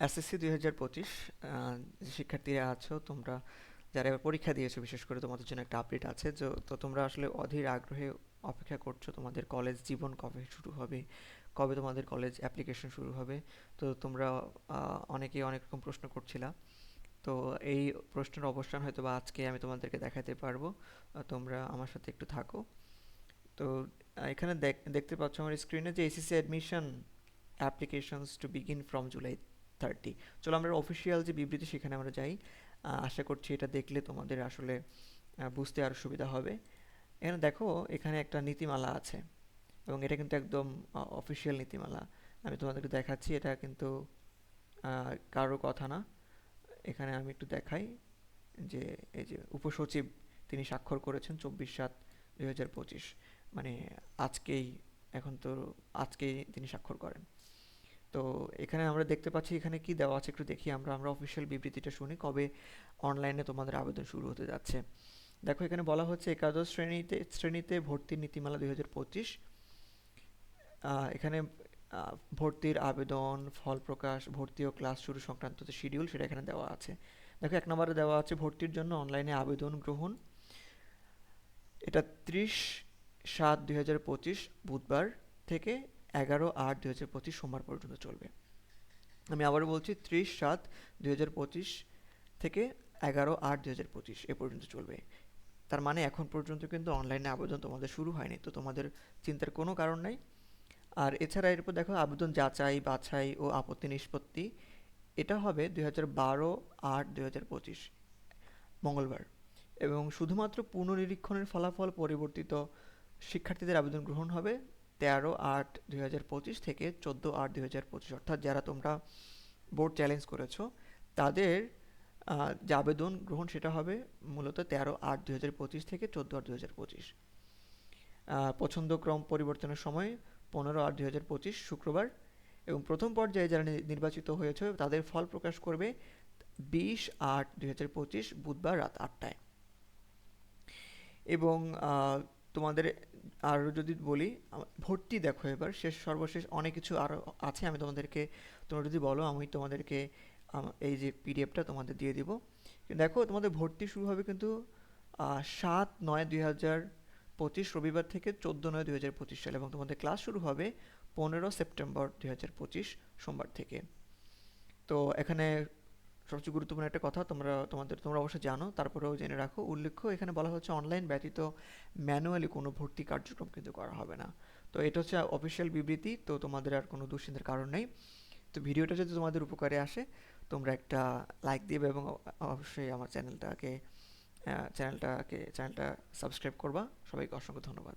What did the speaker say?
SSC দুই হাজার পঁচিশ শিক্ষার্থীরা আছো, তোমরা যারা এবার পরীক্ষা দিয়েছ, বিশেষ করে তোমাদের জন্য একটা আপডেট আছে, তো তোমরা আসলে অধীর আগ্রহে অপেক্ষা করছ, তোমাদের কলেজ জীবন কবে শুরু হবে, কবে তোমাদের কলেজ অ্যাপ্লিকেশন শুরু হবে, তো তোমরা অনেকেই অনেক রকম প্রশ্ন করছিলা, তো এই প্রশ্নের অবসান হয়তো বা আজকে আমি তোমাদেরকে দেখাতে পারব তোমরা আমার সাথে একটু থাকো, তো এখানে দেখ- দেখতে পাচ্ছ আমার স্ক্রিনে যে SSC admission applications to begin from July thirty চলো আমরা অফিসিয়াল যে বিবৃতি সেখানে আমরা যাই। আশা করছি এটা দেখলে তোমাদের আসলে বুঝতে আরও সুবিধা হবে। এখানে দেখো, এখানে একটা নীতিমালা আছে এবং এটা কিন্তু একদম অফিসিয়াল নীতিমালা। আমি তোমাদেরকে দেখাচ্ছি, এটা কিন্তু কারও কথা না। এখানে আমি একটু দেখাই যে, এই যে উপসচিব তিনি স্বাক্ষর করেছেন চব্বিশ সাত দুই মানে আজকেই, এখন তো আজকেই তিনি স্বাক্ষর করেন। তো এখানে আমরা দেখতে পাচ্ছি এখানে কি দেওয়া আছে একটু দেখি আমরা আমরা অফিসিয়াল বিবৃতিটা শুনি কবে অনলাইনে তোমাদের আবেদন শুরু হতে যাচ্ছে। দেখো এখানে বলা হচ্ছে একাদশ শ্রেণীতে শ্রেণীতে ভর্তির নীতিমালা দুই হাজার পঁচিশ। এখানে ভর্তির আবেদন, ফল প্রকাশ, ভর্তি ও ক্লাস শুরু সংক্রান্ত যে শিডিউল সেটা এখানে দেওয়া আছে। দেখো এক নম্বরে দেওয়া আছে ভর্তির জন্য অনলাইনে আবেদন গ্রহণ। এটা ত্রিশ সাত দুই বুধবার থেকে এগারো আট দুই হাজার পঁচিশ সোমবার পর্যন্ত চলবে। আমি আবারও বলছি, ত্রিশ সাত দুই হাজার পঁচিশ থেকে এগারো আট দুই হাজার পঁচিশ এ পর্যন্ত চলবে। তার মানে এখন পর্যন্ত কিন্তু অনলাইনে আবেদন তোমাদের শুরু হয়নি, তো তোমাদের চিন্তার কোনো কারণ নাই। আর এছাড়া এরপর দেখো, আবেদন যাচাই, বাছাই ও আপত্তি নিষ্পত্তি, এটা হবে দুই হাজার বারো আট দুই হাজার পঁচিশ, মঙ্গলবার। এবং শুধুমাত্র পুনর্নিরীক্ষণের ফলাফল পরিবর্তিত শিক্ষার্থীদের আবেদন গ্রহণ হবে তেরো আট দুই থেকে চোদ্দ আট দুই অর্থাৎ যারা তোমরা বোর্ড চ্যালেঞ্জ করেছ, তাদের যে আবেদন গ্রহণ সেটা হবে মূলত তেরো আট দুই হাজার পঁচিশ থেকে চোদ্দ আট দুই পছন্দক্রম পরিবর্তনের সময় পনেরো আট দুই শুক্রবার এবং প্রথম পর্যায়ে যারা নির্বাচিত হয়েছে তাদের ফল প্রকাশ করবে বিশ আট দুই বুধবার রাত আটটায়। এবং তোমাদের আরও যদি বলি ভর্তি দেখো এবার। শেষ, সর্বশেষ অনেক কিছু আরও আছে, আমি তোমাদেরকে, তোমরা যদি বলো, আমি তোমাদেরকে এই যে পিডিএফটা তোমাদের দিয়ে দিব। দেখো, তোমাদের ভর্তি শুরু হবে কিন্তু সাত নয় দুই হাজার পঁচিশ রবিবার থেকে চোদ্দ নয় দুই হাজার পঁচিশ সাল, এবং তোমাদের ক্লাস শুরু হবে পনেরো সেপ্টেম্বর দুই হাজার পঁচিশ সোমবার থেকে। তো এখানে সবচেয়ে গুরুত্বপূর্ণ একটা কথা, তোমরা, তোমাদের, তোমরা অবশ্যই জানো, তারপরেও জেনে রাখো, উল্লেখ্য, এখানে বলা হচ্ছে অনলাইন ব্যতীত ম্যানুয়ালি কোনো ভর্তি কার্যক্রম কিন্তু করা হবে না। তো এটা হচ্ছে অফিসিয়াল বিবৃতি, তো তোমাদের আর কোনো দুশ্চিন্তার কারণ নেই। তো ভিডিওটা যদি তোমাদের উপকারে আসে, তোমরা একটা লাইক দিবে এবং অবশ্যই আমার চ্যানেলটাকে চ্যানেলটাকে চ্যানেলটা সাবস্ক্রাইব করবা। সবাইকে অসংখ্য ধন্যবাদ।